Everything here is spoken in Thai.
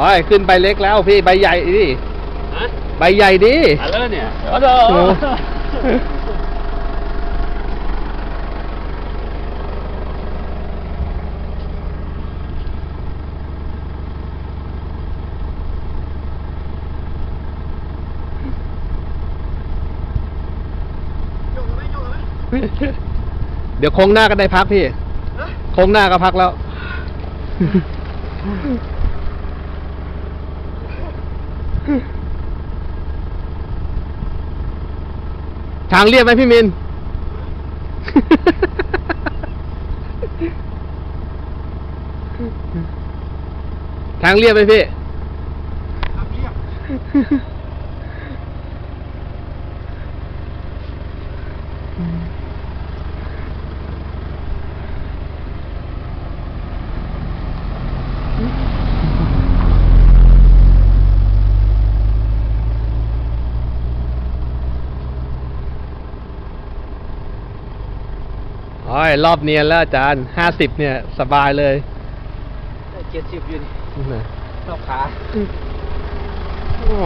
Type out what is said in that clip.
อ๋อขึ้นใบเล็กแล้วพี่ใบใหญ่ดิฮะใบใหญ่ดิอะไรเนี่ยโอ้โหโอ้โยกไหมโยกไหมเดี๋ยวโค้งหน้าก็ได้พักพี่ฮะโค้งหน้าก็พักแล้ว ทางเรียบไหมพี่มิน ทางเรียบไหมพี่ทางเรียบโอ้ยรอบเนียนแล้วอาจารย์ห้าสิบเนี่ย สบายเลยเจ็ดสิบอยู่นี่นะรอบขาอ๋อ